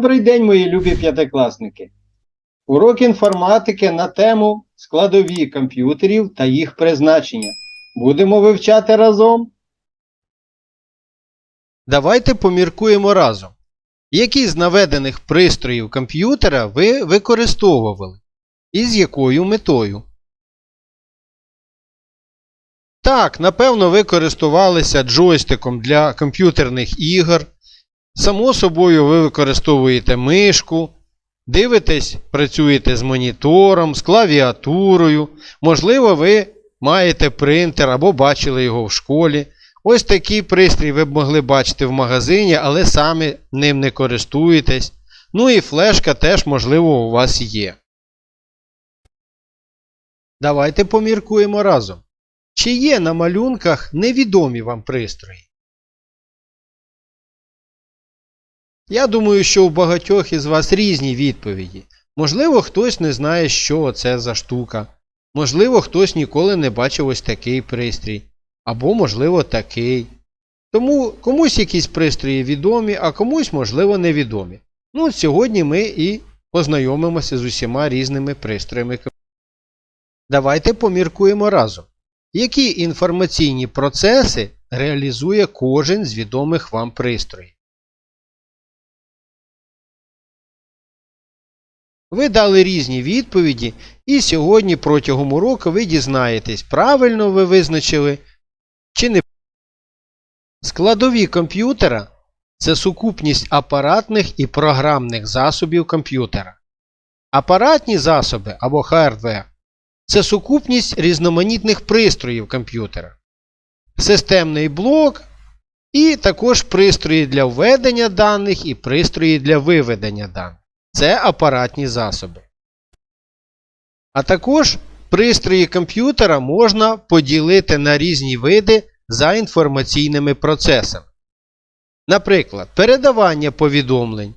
Добрий день, мої любі п'ятикласники. Урок інформатики на тему складові комп'ютерів та їх призначення. Будемо вивчати разом. Давайте поміркуємо разом. Які з наведених пристроїв комп'ютера ви використовували? І з якою метою? Так, напевно, ви користувалися джойстиком для комп'ютерних ігор. Само собою, ви використовуєте мишку, дивитесь, працюєте з монітором, з клавіатурою. Можливо, ви маєте принтер або бачили його в школі. Ось такий пристрій ви б могли бачити в магазині, але самі ним не користуєтесь. Ну і флешка теж, можливо, у вас є. Давайте поміркуємо разом. Чи є на малюнках невідомі вам пристрої? Я думаю, що у багатьох із вас різні відповіді. Можливо, хтось не знає, що це за штука. Можливо, хтось ніколи не бачив ось такий пристрій. Або, можливо, такий. Тому комусь якісь пристрої відомі, а комусь, можливо, невідомі. Ну, сьогодні ми і познайомимося з усіма різними пристроями. Давайте поміркуємо разом. Які інформаційні процеси реалізує кожен з відомих вам пристроїв? Ви дали різні відповіді, і сьогодні протягом уроку ви дізнаєтесь, правильно ви визначили чи не. Складові комп'ютера це сукупність апаратних і програмних засобів комп'ютера. Апаратні засоби або хардвер це сукупність різноманітних пристроїв комп'ютера, системний блок і також пристрої для введення даних і пристрої для виведення даних. Це апаратні засоби. А також пристрої комп'ютера можна поділити на різні види за інформаційними процесами. Наприклад, передавання повідомлень,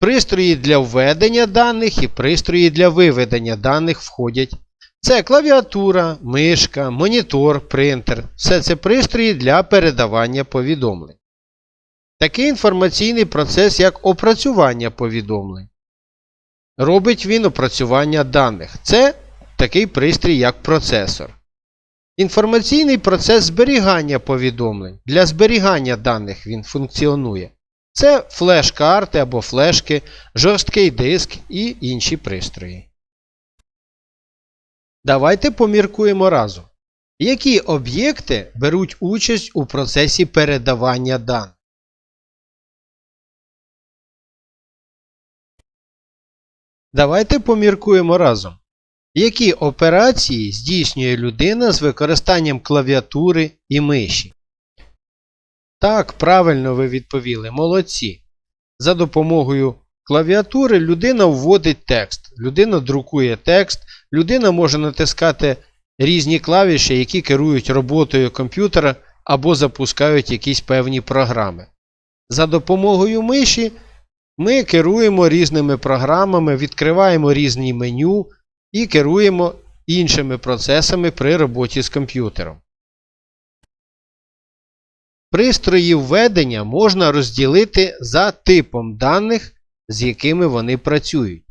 пристрої для введення даних і пристрої для виведення даних входять. Це клавіатура, мишка, монітор, принтер. Все це пристрої для передавання повідомлень. Такий інформаційний процес, як опрацювання повідомлень. Робить він опрацювання даних. Це такий пристрій, як процесор. Інформаційний процес зберігання повідомлень. Для зберігання даних він функціонує. Це флеш-карти або флешки, жорсткий диск і інші пристрої. Давайте поміркуємо разом. Які об'єкти беруть участь у процесі передавання даних? Давайте поміркуємо разом. Які операції здійснює людина з використанням клавіатури і миші? Так, правильно ви відповіли. Молодці. За допомогою клавіатури людина вводить текст. Людина друкує текст, людина може натискати різні клавіші, які керують роботою комп'ютера або запускають якісь певні програми. За допомогою миші ми керуємо різними програмами, відкриваємо різні меню і керуємо іншими процесами при роботі з комп'ютером. Пристрої введення можна розділити за типом даних, з якими вони працюють.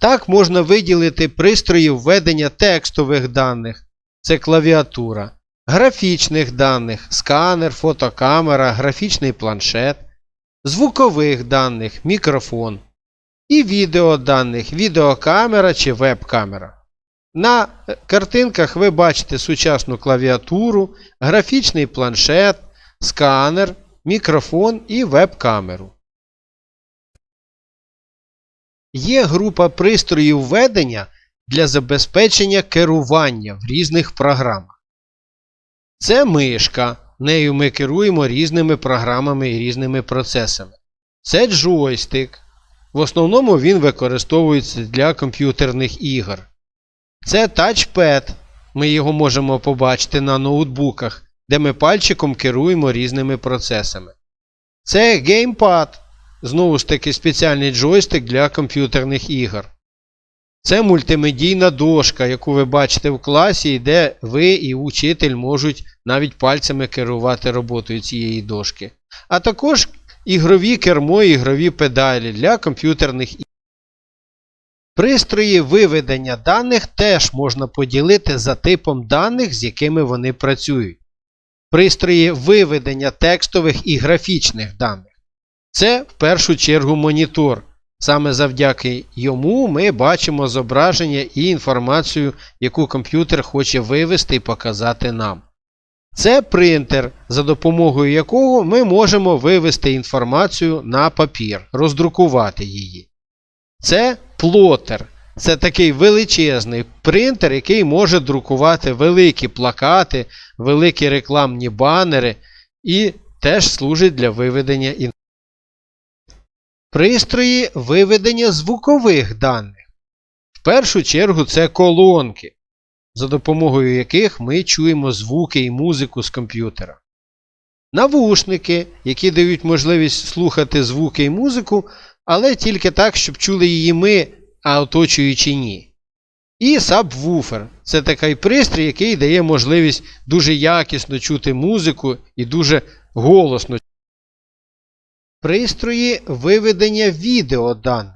Так можна виділити пристрої введення текстових даних це клавіатура, графічних даних, сканер, фотокамера, графічний планшет, звукових даних, мікрофон і відеоданих, відеокамера чи веб-камера. На картинках ви бачите сучасну клавіатуру, графічний планшет, сканер, мікрофон і веб-камеру. Є група пристроїв введення для забезпечення керування в різних програмах. Це мишка. Нею ми керуємо різними програмами і різними процесами. Це джойстик. В основному він використовується для комп'ютерних ігор. Це тачпед. Ми його можемо побачити на ноутбуках, де ми пальчиком керуємо різними процесами. Це геймпад. Знову ж таки спеціальний джойстик для комп'ютерних ігор. Це мультимедійна дошка, яку ви бачите в класі, де ви і учитель можуть навіть пальцями керувати роботою цієї дошки. А також ігрові кермо і ігрові педалі для комп'ютерних ігор. Пристрої виведення даних теж можна поділити за типом даних, з якими вони працюють. Пристрої виведення текстових і графічних даних. Це в першу чергу монітор. Саме завдяки йому ми бачимо зображення і інформацію, яку комп'ютер хоче вивести і показати нам. Це принтер, за допомогою якого ми можемо вивести інформацію на папір, роздрукувати її. Це плотер. Це такий величезний принтер, який може друкувати великі плакати, великі рекламні банери і теж служить для виведення інформації. Пристрої виведення звукових даних. В першу чергу це колонки, за допомогою яких ми чуємо звуки і музику з комп'ютера. Навушники, які дають можливість слухати звуки і музику, але тільки так, щоб чули її ми, а оточуючи ні. І сабвуфер це такий пристрій, який дає можливість дуже якісно чути музику і дуже голосно. Пристрої виведення відеоданих.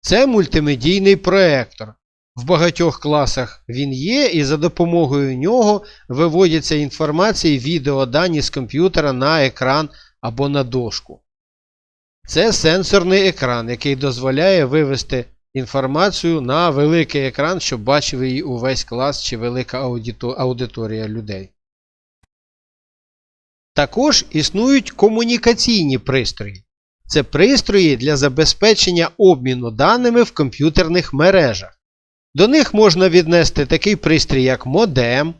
Це мультимедійний проектор. В багатьох класах він є, і за допомогою нього виводяться інформація і відеодані з комп'ютера на екран або на дошку. Це сенсорний екран, який дозволяє вивести інформацію на великий екран, щоб бачив її увесь клас чи велика аудиторія людей. Також існують комунікаційні пристрої. Це пристрої для забезпечення обміну даними в комп'ютерних мережах. До них можна віднести такий пристрій, як модем,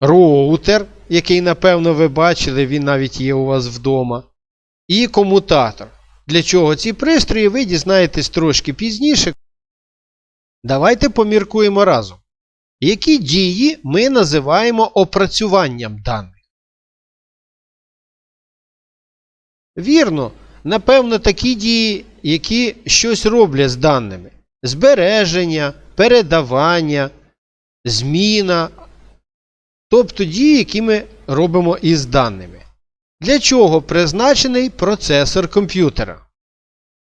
роутер, який, напевно, ви бачили, він навіть є у вас вдома, і комутатор. Для чого ці пристрої, ви дізнаєтесь трошки пізніше. Давайте поміркуємо разом. Які дії ми називаємо опрацюванням даних? Вірно, напевно, такі дії, які щось роблять з даними. Збереження, передавання, зміна. Тобто дії, які ми робимо із даними. Для чого призначений процесор комп'ютера?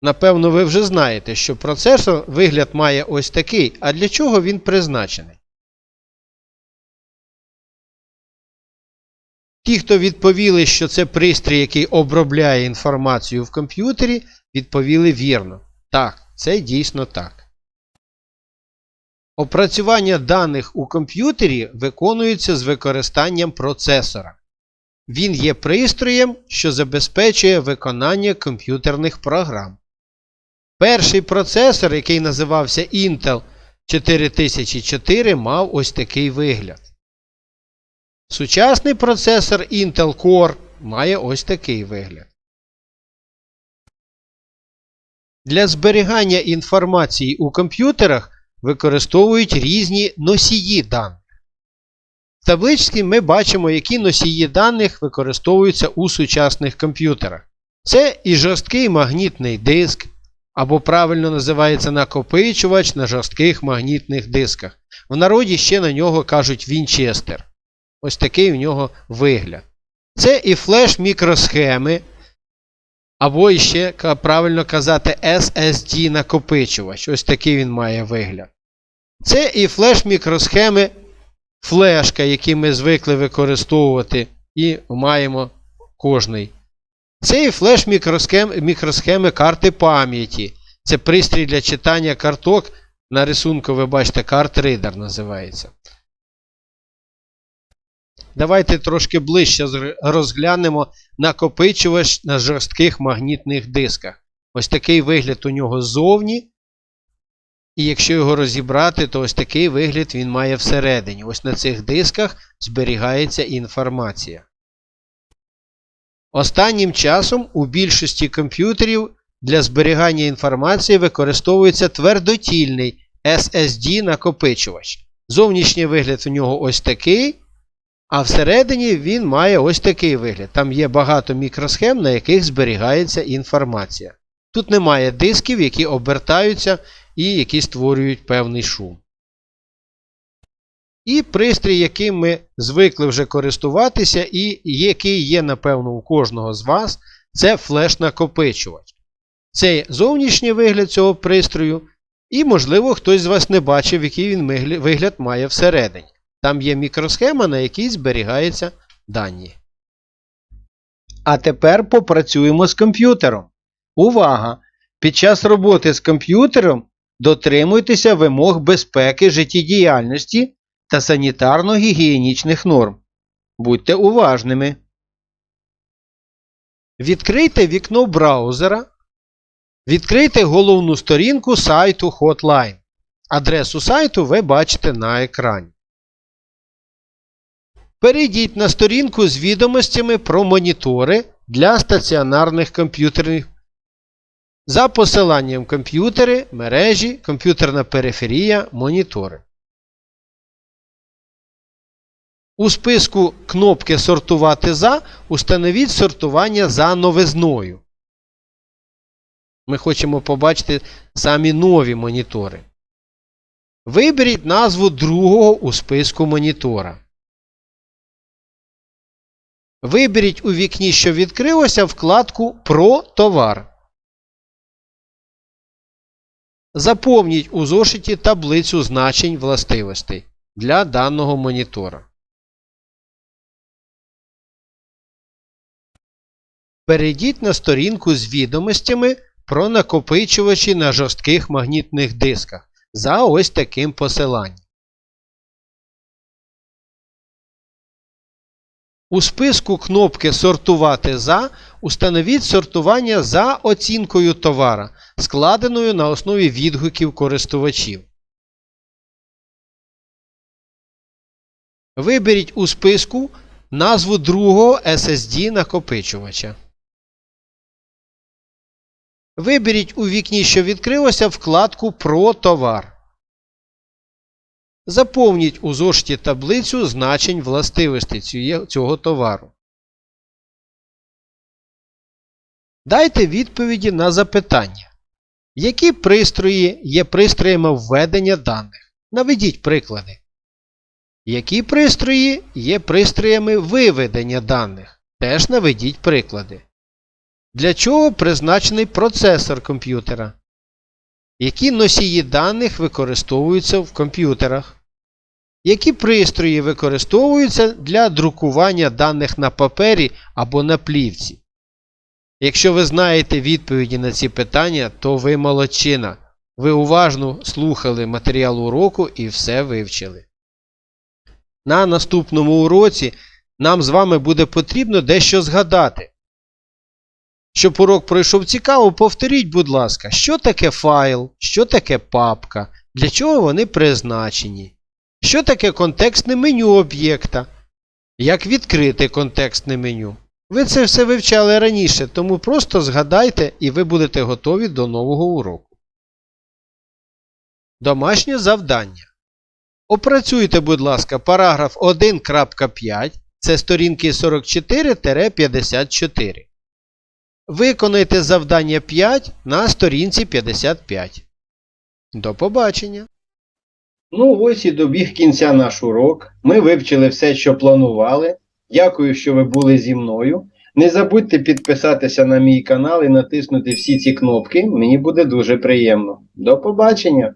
Напевно, ви вже знаєте, що процесор вигляд має ось такий, а для чого він призначений? Ті, хто відповіли, що це пристрій, який обробляє інформацію в комп'ютері, відповіли вірно. Так, це дійсно так. Опрацювання даних у комп'ютері виконується з використанням процесора. Він є пристроєм, що забезпечує виконання комп'ютерних програм. Перший процесор, який називався Intel 4004, мав ось такий вигляд. Сучасний процесор Intel Core має ось такий вигляд. Для зберігання інформації у комп'ютерах використовують різні носії даних. В табличці ми бачимо, які носії даних використовуються у сучасних комп'ютерах. Це і жорсткий магнітний диск, або правильно називається накопичувач на жорстких магнітних дисках. В народі ще на нього кажуть Вінчестер. Ось такий у нього вигляд. Це і флеш-мікросхеми, або ще правильно казати SSD накопичувач. Ось такий він має вигляд. Це і флеш-мікросхеми, флешка, які ми звикли використовувати, і маємо кожний. Це і флеш-мікросхеми карти пам'яті. Це пристрій для читання карток. На рисунку ви бачите, карт-ридер називається. Давайте трошки ближче розглянемо накопичувач на жорстких магнітних дисках. Ось такий вигляд у нього ззовні. І якщо його розібрати, то ось такий вигляд він має всередині. Ось на цих дисках зберігається інформація. Останнім часом у більшості комп'ютерів для зберігання інформації використовується твердотільний SSD накопичувач. Зовнішній вигляд у нього ось такий. А всередині він має ось такий вигляд. Там є багато мікросхем, на яких зберігається інформація. Тут немає дисків, які обертаються і які створюють певний шум. І пристрій, яким ми звикли вже користуватися, і який є, напевно, у кожного з вас, це флеш-накопичувач. Це зовнішній вигляд цього пристрою, і, можливо, хтось з вас не бачив, який він вигляд має всередині. Там є мікросхема, на якій зберігаються дані. А тепер попрацюємо з комп'ютером. Увага! Під час роботи з комп'ютером дотримуйтеся вимог безпеки життєдіяльності та санітарно-гігієнічних норм. Будьте уважними. Відкрийте вікно браузера. Відкрийте головну сторінку сайту Hotline. Адресу сайту ви бачите на екрані. Перейдіть на сторінку з відомостями про монітори для стаціонарних комп'ютерів за посиланням комп'ютери, мережі, комп'ютерна периферія, монітори. У списку кнопки Сортувати за установіть сортування за новизною. Ми хочемо побачити самі нові монітори. Виберіть назву другого у списку монітора. Виберіть у вікні, що відкрилося, вкладку Про товар. Заповніть у зошиті таблицю значень властивостей для даного монітора. Перейдіть на сторінку з відомостями про накопичувачі на жорстких магнітних дисках за ось таким посиланням. У списку кнопки Сортувати за установіть сортування за оцінкою товара, складеною на основі відгуків користувачів. Виберіть у списку назву другого SSD накопичувача. Виберіть у вікні, що відкрилося, вкладку Про товар. Заповніть у зошиті таблицю значень властивостей цього товару. Дайте відповіді на запитання. Які пристрої є пристроями введення даних? Наведіть приклади. Які пристрої є пристроями виведення даних? Теж наведіть приклади. Для чого призначений процесор комп'ютера? Які носії даних використовуються в комп'ютерах? Які пристрої використовуються для друкування даних на папері або на плівці? Якщо ви знаєте відповіді на ці питання, то ви молодчина. Ви уважно слухали матеріал уроку і все вивчили. На наступному уроці нам з вами буде потрібно дещо згадати. Щоб урок пройшов цікаво, повторіть, будь ласка, що таке файл, що таке папка, для чого вони призначені, що таке контекстне меню об'єкта, як відкрити контекстне меню. Ви це все вивчали раніше, тому просто згадайте і ви будете готові до нового уроку. Домашнє завдання. Опрацюйте, будь ласка, параграф 1.5, це сторінки 44-54. Виконайте завдання 5 на сторінці 55. До побачення! Ну, ось і добіг кінця наш урок. Ми вивчили все, що планували. Дякую, що ви були зі мною. Не забудьте підписатися на мій канал і натиснути всі ці кнопки. Мені буде дуже приємно. До побачення!